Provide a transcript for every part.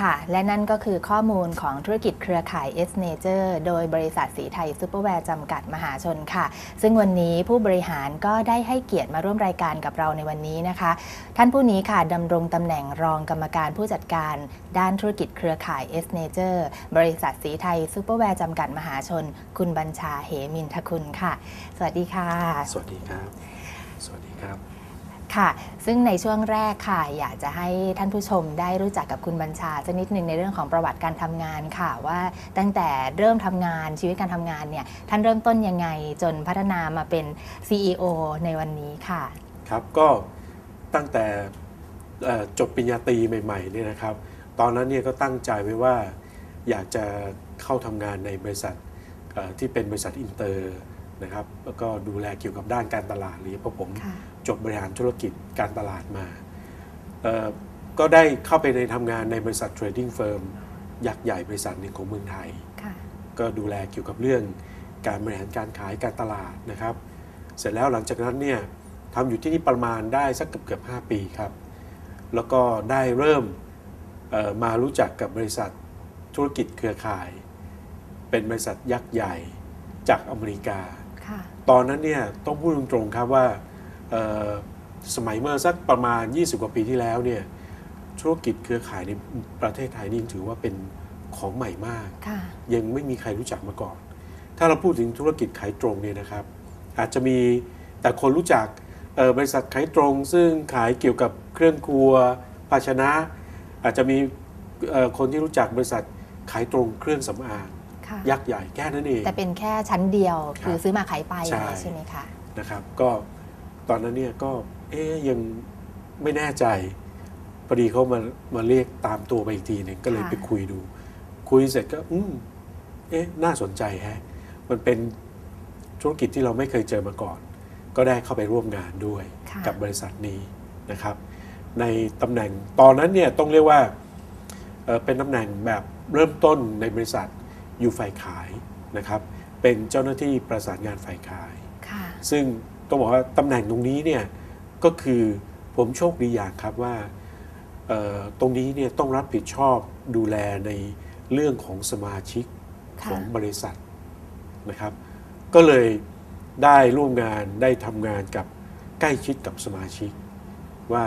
ค่ะ และนั่นก็คือข้อมูลของธุรกิจเครือข่าย S Nature โดยบริษัทสีไทยซูเปอร์แวร์จำกัดมหาชนค่ะ ซึ่งวันนี้ผู้บริหารก็ได้ให้เกียรติมาร่วมรายการกับเราในวันนี้นะคะ ท่านผู้นี้ค่ะดำรงตำแหน่งรองกรรมการผู้จัดการ ด้านธุรกิจเครือข่าย S Nature บริษัทสีไทยซูเปอร์แวร์จำกัดมหาชน คุณบัญชาเหมินทคุณค่ะ สวัสดีค่ะ สวัสดีครับ สวัสดีครับ ค่ะ ซึ่งในช่วงแรกค่ะ อยากจะให้ท่านผู้ชมได้รู้จักกับคุณบัญชาสักนิดหนึ่งในเรื่องของประวัติการทำงานค่ะ ว่าตั้งแต่เริ่มทำงานชีวิตการทำงานเนี่ยท่านเริ่มต้นยังไงจนพัฒนามาเป็น CEO ในวันนี้ค่ะ ครับก็ตั้งแต่จบปริญญาตรีใหม่ๆเนี่ยนะครับ ตอนนั้นเนี่ยก็ตั้งใจไว้ว่าอยากจะเข้าทำงานในบริษัทที่เป็นบริษัทอินเตอร์ นะครับแล้วก็ดูแลเกี่ยวกับด้านการตลาดเลยเพราะผมค่ะจบบริหารธุรกิจการตลาดมาเอ่อก็ได้เข้าไปในทำงานในบริษัทเทรดดิ้งเฟิร์มยักษ์ใหญ่บริษัทหนึ่งของเมืองไทยค่ะก็ดูแลเกี่ยวกับเรื่องการบริหารการขายการตลาดนะครับ เสร็จแล้วหลังจากนั้นเนี่ยทำอยู่ที่นี่ประมาณได้สักเกือบเกือบ5ปีครับ แล้วก็ได้เริ่มเอ่อมารู้จักกับบริษัทธุรกิจเครือข่าย เป็นบริษัทยักษ์ใหญ่จากอเมริกาค่ะ ตอนนั้นเนี่ยต้องพูดตรงๆครับว่าเอ่อสมัยเมื่อสักประมาณ 20 กว่าปีที่แล้วเนี่ยธุรกิจเครือข่ายในประเทศไทยนี่ยังถือว่าเป็นของใหม่มากค่ะยังไม่มีใครรู้จักมาก่อน ถ้าเราพูดถึงธุรกิจขายตรงเนี่ยนะครับ อาจจะมีแต่คนรู้จักเอ่อบริษัทขายตรง ซึ่งขายเกี่ยวกับเครื่องครัว ภาชนะ อาจจะมีเอ่อคนที่รู้จักบริษัทขายตรงเครื่องสำอางค่ะ ยักษ์ใหญ่แค่นั้นเอง แต่เป็นแค่ชั้นเดียวครับคือซื้อมาขายไปใช่ใช่ไหมคะนะครับ ก็ตอนนั้นเนี่ยก็เอ๊ยยังไม่แน่ใจพอดีเขามามาเรียกตามตัวไปอีกทีหนึ่งก็เลยค่ะไปคุยดู คุยเสร็จก็ อืมเอ๊ะน่าสนใจแฮะ มันเป็นธุรกิจที่เราไม่เคยเจอมาก่อน ก็ได้เข้าไปร่วมงานด้วยค่ะกับบริษัทนี้นะครับ ในตำแหน่งตอนนั้นเนี่ยต้องเรียกว่าเอ่อเป็นตำแหน่งแบบเริ่มต้นในบริษัท อยู่ฝ่ายขายนะครับ เป็นเจ้าหน้าที่ประสานงานฝ่ายขายค่ะซึ่งต้องบอกว่าตำแหน่งตรงนี้เนี่ยก็คือผมโชคดีอย่างครับว่าเอ่อตรงนี้เนี่ยต้องรับผิดชอบดูแลในเรื่องของสมาชิกค่ะของบริษัทนะครับ ก็เลยได้ร่วมงานได้ทำงานกับใกล้ชิดกับสมาชิก ว่า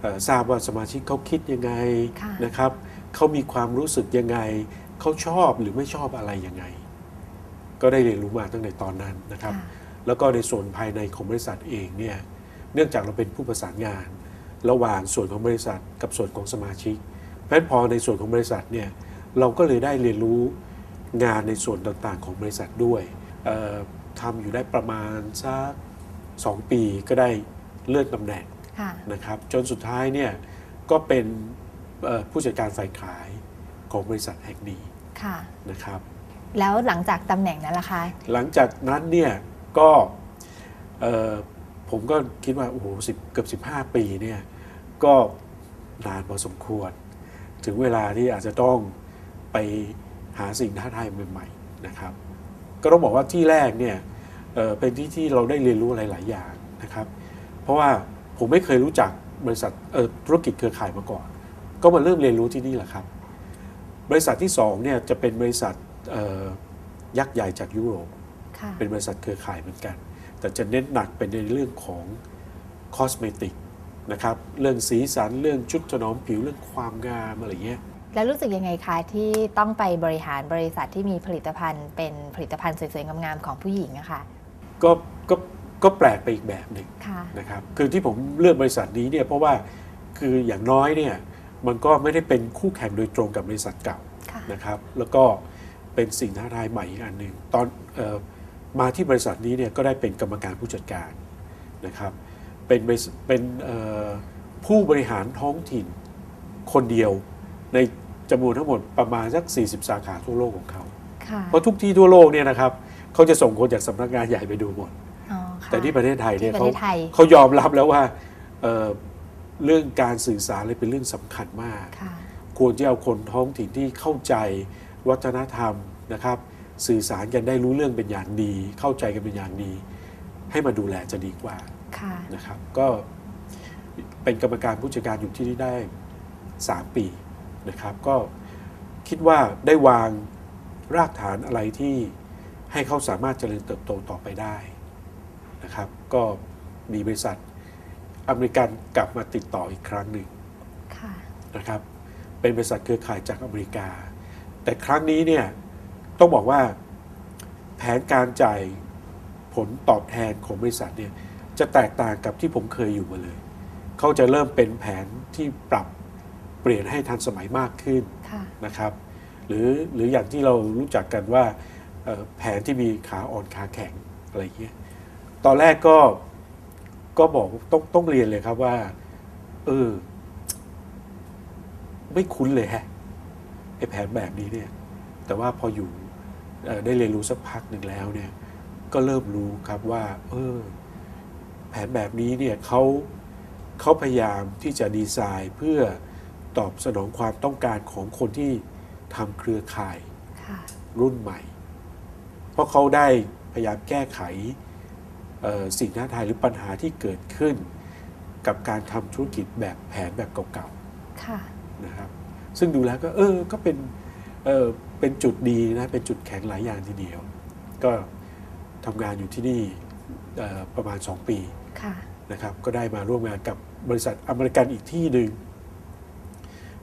เอ่อทราบว่าสมาชิกเขาคิดยังไงค่ะนะครับเขามีความรู้สึกยังไง เขาชอบหรือไม่ชอบอะไรยังไง ก็ได้เรียนรู้มาตั้งแต่ตอนนั้นนะครับค่ะแล้วก็ในส่วนภายในของบริษัทเองเนี่ยเนื่องจากเราเป็นผู้ประสานงาน ระหว่างส่วนของบริษัท กับส่วนของสมาชิกเพราะฉะนั้นพอในส่วนของบริษัทเนี่ยเราก็เลยได้เรียนรู้งานในส่วนต่างๆของบริษัทด้วยเอ่อทำอยู่ได้ประมาณสักสองปีก็ได้เลื่อนตำแหน่งค่ะนะครับ จนสุดท้ายเนี่ยก็เป็นเอ่อผู้จัดการฝ่ายขายของบริษัทแห่งนี้ ค่ะ นะครับ แล้วหลังจากตำแหน่งนั้นล่ะคะ หลังจากนั้นเนี่ยก็เอ่อผมก็คิดว่า โอ้โหสิบเกือบ 15 ปีเนี่ยก็นานพอสมควร ถึงเวลาที่อาจจะต้องไปหาสิ่งท้าทายใหม่ๆนะครับ ก็ต้องบอกว่าที่แรกเนี่ยเอ่อเป็นที่ที่เราได้เรียนรู้อะไรหลายอย่างนะครับ เพราะว่าผมไม่เคยรู้จักบริษัทเอ่อธุรกิจเครือข่ายมาก่อน ก็มาเริ่มเรียนรู้ที่นี่แหละครับ บริษัทที่สองเนี่ยจะเป็นบริษัทเอ่อยักษ์ใหญ่จากยุโรปค่ะเป็นบริษัทเครือข่ายเหมือนกัน แต่จะเน้นหนักเป็นในเรื่องของคอสเมติกนะครับ เรื่องสีสัน เรื่องชุดถนอมผิว เรื่องความงามอะไรเงี้ย แล้วรู้สึกยังไงคะที่ต้องไปบริหารบริษัทที่มีผลิตภัณฑ์เป็นผลิตภัณฑ์สวยๆงามๆของผู้หญิงอะค่ะ ก็ก็ก็แปลกไปอีกแบบหนึ่งค่ะนะครับ คือที่ผมเลือกบริษัทนี้เนี่ยเพราะว่าคืออย่างน้อยเนี่ย มันก็ไม่ได้เป็นคู่แข่งโดยตรงกับบริษัทเก่าค่ะนะครับ แล้วก็เป็นสิ่งท้าทายใหม่อีกอันหนึ่งตอนเออมาที่บริษัทนี้เนี่ยก็ได้เป็นกรรมการผู้จัดการนะครับ เป็นบริษัทเป็นเอ่อผู้บริหารท้องถิ่นคนเดียวในจำนวนทั้งหมดประมาณสัก 40 สาขาทั่วโลกของเขาค่ะเพราะทุกที่ทั่วโลกเนี่ยนะครับเขาจะส่งคนจากสำนักงานใหญ่ไปดูหมดอ๋อค่ะแต่ที่ประเทศไทยเนี่ยที่ประเขาเทศไทยเขายอมรับแล้วว่า เอ่อเรื่องการสื่อสารเลยเป็นเรื่องสำคัญมากค่ะควรจะเอาคนท้องถิ่นที่เข้าใจวัฒนธรรมนะครับ สื่อสารกันได้รู้เรื่องเป็นอย่างดี เข้าใจกันเป็นอย่างดี ให้มาดูแลจะดีกว่าค่ะนะครับ ก็เป็นกรรมการผู้จัดการอยู่ที่นี่ได้ 3 ปีนะครับ ก็คิดว่าได้วางรากฐานอะไรที่ให้เขาสามารถเจริญเติบโตต่อไปได้นะครับ ก็มีบริษัท อเมริกันกลับมาติดต่ออีกครั้งหนึ่งค่ะนะครับ เป็นบริษัทเครือข่ายจากอเมริกา แต่ครั้งนี้เนี่ยต้องบอกว่าแผนการจ่ายผลตอบแทนของบริษัทเนี่ยจะแตกต่างกับที่ผมเคยอยู่มาเลย เขาจะเริ่มเป็นแผนที่ปรับเปลี่ยนให้ทันสมัยมากขึ้นค่ะนะครับ หรือหรืออย่างที่เรารู้จักกันว่าเอ่อแผนที่มีขาอ่อนขาแข็งอะไรอย่างเงี้ย ตอนแรกก็ ก็บอกต้องต้องเรียนเลยครับว่า เออ ไม่คุ้นเลยฮะไอแผนแบบนี้เนี่ย แต่ว่าพออยู่เอ่อได้เรียนรู้สักพักหนึ่งแล้วเนี่ย ก็เริ่มรู้ครับว่า เออ แผนแบบนี้เนี่ยเขาเขาพยายามที่จะดีไซน์เพื่อตอบสนองความต้องการของคนที่ทำเครือข่ายค่ะรุ่นใหม่ เพราะเขาได้พยายามแก้ไขเอ่อ สิ่งท้าทายหรือปัญหาที่เกิดขึ้น กับการทำธุรกิจแบบแผนแบบเก่าค่ะๆนะครับ ซึ่งดูแล้วก็เออก็เป็นเออเป็นจุดดีนะเป็นจุดแข็งหลายอย่างทีเดียว ก็ทำงานอยู่ที่นี่เอ่อประมาณ 2 ปีค่ะนะครับ ก็ได้มาร่วมงานกับบริษัทอเมริกันอีกที่หนึ่ง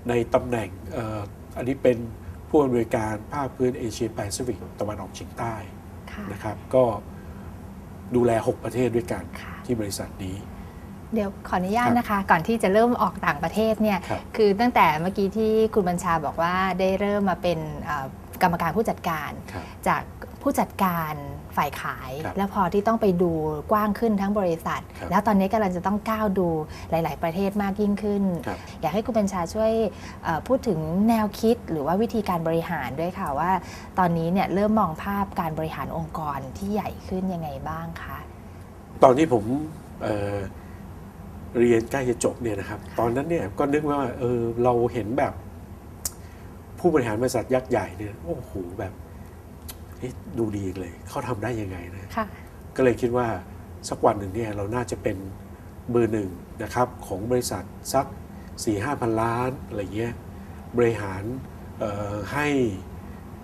ในตำแหน่งเอ่ออันนี้เป็นผู้อำนวยการภาคพื้นเอเชียแปซิฟิกตะวันออกเฉียงใต้ค่ะนะครับ ก็ ดูแล 6 ประเทศด้วยกันค่ะที่บริษัทนี้ เดี๋ยวขออนุญาตครับนะคะ ก่อนที่จะเริ่มออกต่างประเทศเนี่ยครับคือตั้งแต่เมื่อกี้ที่คุณบัญชาบอกว่าได้เริ่มมาเป็นเอ่อกรรมการผู้จัดการครับจาก ผู้จัดการฝ่ายขายครับแล้วพอที่ต้องไปดูกว้างขึ้นทั้งบริษัทครับแล้วตอนนี้กำลังจะต้องก้าวดูหลาย ๆ ประเทศมากยิ่งขึ้นครับอยากให้คุณบัญชาช่วยเอ่อพูดถึงแนวคิดหรือว่าวิธีการบริหารด้วยค่ะว่า ตอนนี้เนี่ยเริ่มมองภาพการบริหารองค์กรที่ใหญ่ขึ้นยังไงบ้างคะตอนที่ผมเอ่อเรียนใกล้จะจบเนี่ยนะครับ ตอนนั้นเนี่ยก็นึกว่าเออเราเห็นแบบผู้บริหารบริษัทยักษ์ใหญ่เนี่ยโอ้โหแบบเอ๊ะ ดูดีจังเลย เขาทำได้ยังไงนะค่ะก็เลยคิดว่าสักวันหนึ่งเนี่ยเราน่าจะเป็นเบอร์หนึ่งนะครับของบริษัทสัก4ี่ห้าพันล้านอะไรเงี้ยบริหารเอ่อให้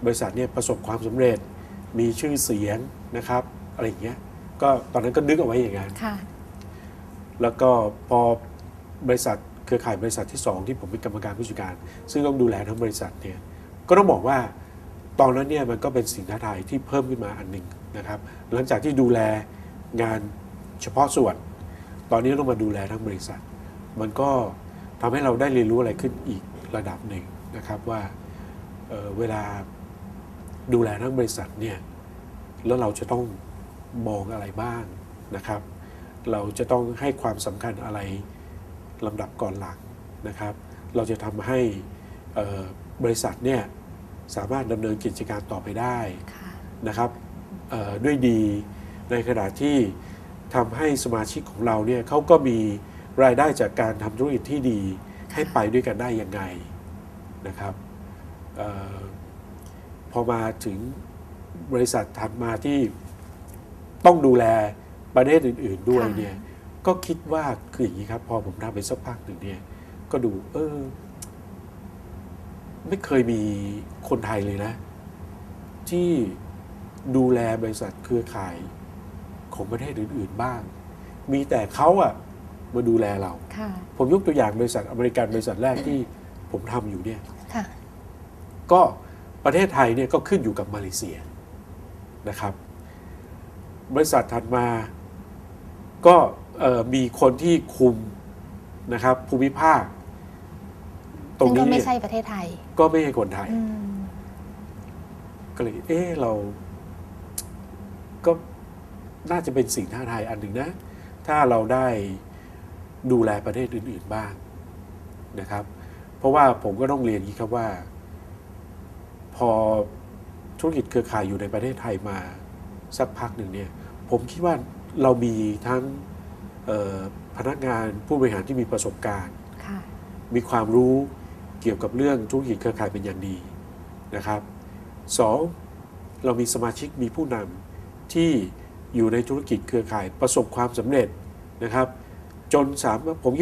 บริษัทเนี่ยประสบความสำเร็จมีชื่อเสียงนะครับอะไรอย่างเงี้ยก็ตอนนั้นก็นึกเอาไว้อย่างนั้นค่ะแล้วก็พอบริษัทเครือข่ายบริษัทที่ 2 ที่ผมเป็นกรรมการผู้จัดการ ซึ่งต้องดูแลทั้งบริษัทเนี่ยก็ต้องบอกว่า ตอนนั้นเนี่ยมันก็เป็นสิ่งท้าทายที่เพิ่มขึ้นมาอันหนึ่งนะครับ หลังจากที่ดูแลงานเฉพาะส่วน ตอนนี้ต้องมาดูแลทั้งบริษัท มันก็ทำให้เราได้เรียนรู้อะไรขึ้นอีกระดับหนึ่งนะครับว่าเเวลาดูแลทั้งบริษัทเนี่ยแล้วเราจะต้องมองอะไรบ้างนะครับ เราจะต้องให้ความสำคัญอะไรลำดับก่อนหลังนะครับ เราจะทำให้บริษัทเนี่ย สามารถดำเนินกิจการต่อไปได้ค่ะนะครับเอ่อด้วยดีในขณะที่ทำให้สมาชิกของเราเนี่ยเขาก็มีรายได้จากการทำธุรกิจที่ดีให้ไปด้วยกันได้ยังไงนะครับเออพอมาถึงบริษัทถัดมาที่ต้องดูแลประเทศอื่น ๆด้วยค่ะเนี่ยก็คิดว่าคืออย่างนี้ครับ พอผมทำไปสักพักหนึ่งเนี่ยก็ดูเออ ไม่เคยมีคนไทยเลยนะ ที่ดูแลบริษัทเครือข่ายของประเทศอื่น ๆ บ้าง มีแต่เขาอะมาดูแลเราค่ะผมยกตัวอย่างบริษัทอเมริกันบริษัทแรกที่ผมทำอยู่เนี่ยค่ะก็ประเทศไทยเนี่ยก็ขึ้นอยู่กับมาเลเซียนะครับ บริษัทถัดมาก็เอ่อมีคนที่คุมนะครับภูมิภาค ตรงซึ่งก็นี้ไม่เนี่ยใช่ประเทศไทย ก็ไม่ใช่คนไทย อืม ก็เลย เอ๊ะเรา ก็น่าจะเป็นสิ่งท้าทายอันหนึ่งนะ ถ้าเราได้ดูแลประเทศอื่น ๆบ้างนะครับ เพราะว่าผมก็ต้องเรียนอย่างนี้ครับว่า พอธุรกิจเครือข่ายอยู่ในประเทศไทยมาสักพักหนึ่งเนี่ย ผมคิดว่าเรามีทั้งเอ่อพนักงานผู้บริหารที่มีประสบการณ์ ค่ะ มีความรู้ เกี่ยวกับเรื่องธุรกิจเครือข่ายเป็นอย่างดีนะครับสองเรามีสมาชิกมีผู้นำที่อยู่ในธุรกิจเครือข่ายประสบความสำเร็จนะครับ จนสามผม